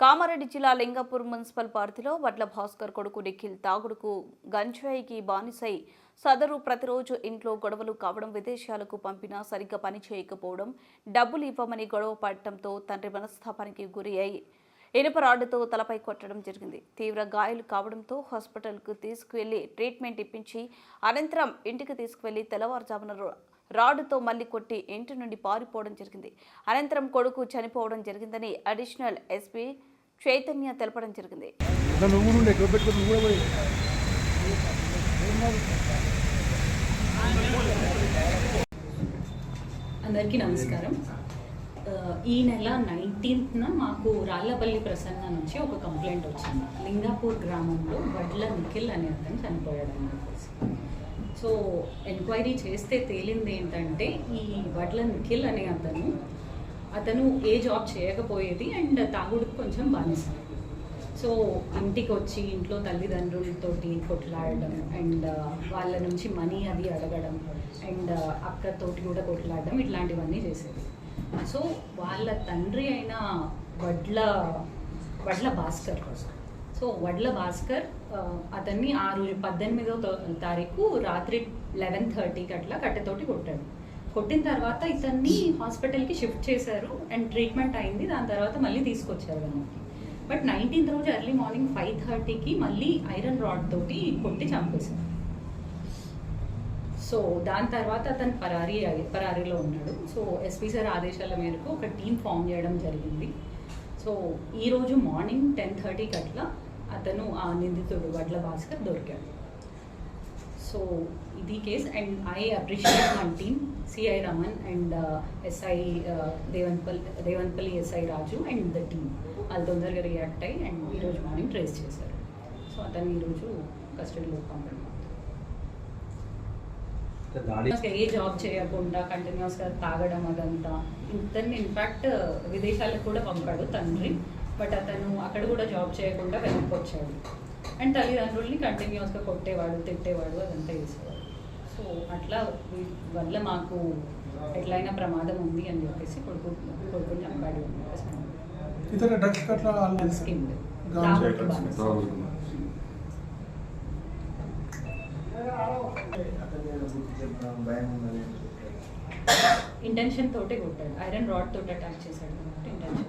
కామారెడ్డి జిల్లా లింగపూర్ మున్సిపల్ పరిధిలో వడ్ల భాస్కర్ కొడుకు నిఖిల్ తాగుడుకు గంజాయికి బానిసై సదరు ప్రతిరోజు ఇంట్లో గొడవలు కావడం విదేశాలకు పంపినా సరిగ్గా పని చేయకపోవడం డబ్బులు ఇవ్వమని గొడవ పడటంతో తండ్రి మనస్తాపానికి గురి అయి ఇనుప రాడ్డుతో తలపై కొట్టడం జరిగింది. తీవ్ర గాయాలు కావడంతో హాస్పిటల్కు తీసుకువెళ్ళి ట్రీట్మెంట్ ఇప్పించి అనంతరం ఇంటికి తీసుకువెళ్ళి తెల్లవారుజామున రాడ్డుతో మళ్ళీ కొట్టి ఇంటి నుండి పారిపోవడం జరిగింది. అనంతరం కొడుకు చనిపోవడం జరిగిందని అడిషనల్ ఎస్పీ చైతన్య తెలపడం జరిగింది. అందరికీ నమస్కారం. ఈ నెల నైన్టీన్త్న మాకు రాళ్ళపల్లి ప్రసన్న నుంచి ఒక కంప్లైంట్ వచ్చింది. లింగాపూర్ గ్రామంలో వడ్ల నిఖిల్ అనే అతను చనిపోయాడని చెప్పేసి సో ఎంక్వైరీ చేస్తే తేలింది ఏంటంటే ఈ వడ్ల నిఖిల్ అనే అతను అతను ఏ జాబ్ చేయకపోయేది అండ్ తాగుడుకు కొంచెం బానిస. సో ఇంటికి వచ్చి ఇంట్లో తల్లిదండ్రులతోటి కొట్లాడడం అండ్ వాళ్ళ నుంచి మనీ అది అడగడం అండ్ అక్కతోటి కూడా కొట్లాడడం ఇట్లాంటివన్నీ చేసేది. సో వాళ్ళ తండ్రి అయిన వడ్ల వడ్ల భాస్కర్. సో వడ్ల భాస్కర్ అతన్ని ఆ రోజు పద్దెనిమిదో తారీఖు రాత్రి లెవెన్ థర్టీకి అట్లా కట్టెతోటి కొట్టాడు. కొట్టిన తర్వాత ఇతన్ని హాస్పిటల్కి షిఫ్ట్ చేశారు అండ్ ట్రీట్మెంట్ అయింది. దాని తర్వాత మళ్ళీ తీసుకొచ్చారు మనకి బట్ నైన్టీన్త్ రోజు ఎర్లీ మార్నింగ్ ఫైవ్ థర్టీకి మళ్ళీ ఐరన్ రాడ్ తోటి కొట్టి చంపేశారు సో దాని తర్వాత అతను పరారీ పరారీలో ఉన్నాడు. సో ఎస్పీ సార్ ఆదేశాల మేరకు ఒక టీం ఫామ్ చేయడం జరిగింది. సో ఈరోజు మార్నింగ్ టెన్ థర్టీకి అట్లా అతను ఆ నిందితుడు వడ్ల భాస్కర్ దొరికాడు. సో ఇది case and I appreciate my team CI Raman and SI Devanpalli Devanpalli SI Raju and the team. వాళ్ళు తొందరగా రియాక్ట్ అయ్యి అండ్ ఈరోజు మార్నింగ్ ట్రేస్ చేశారు. సో అతను ఈరోజు కస్టడీలో పంపడం. ఏ జాబ్ చేయకుండా కంటిన్యూస్గా తాగడం అదంతా. ఇతన్ని ఇన్ఫాక్ట్ విదేశాలకు కూడా పంపాడు తండ్రి. బట్ అతను అక్కడ కూడా జాబ్ చేయకుండా వెనక్కి వచ్చాడు అండ్ తల్లిదండ్రుల్ని కంటిన్యూస్గా కొట్టేవాడు తిట్టేవాడు అదంతా చేసేవాడు. సో అట్లా వల్ల మాకు ఎట్లయినా ప్రమాదం ఉంది అని చెప్పేసి కొడుకు కొడుకుని చంపాడు. ఇంటెన్షన్ తోటే కొట్టాడు. ఐరన్ రాడ్ తోటి అటాక్ చేశాడు. ఇంటెన్షన్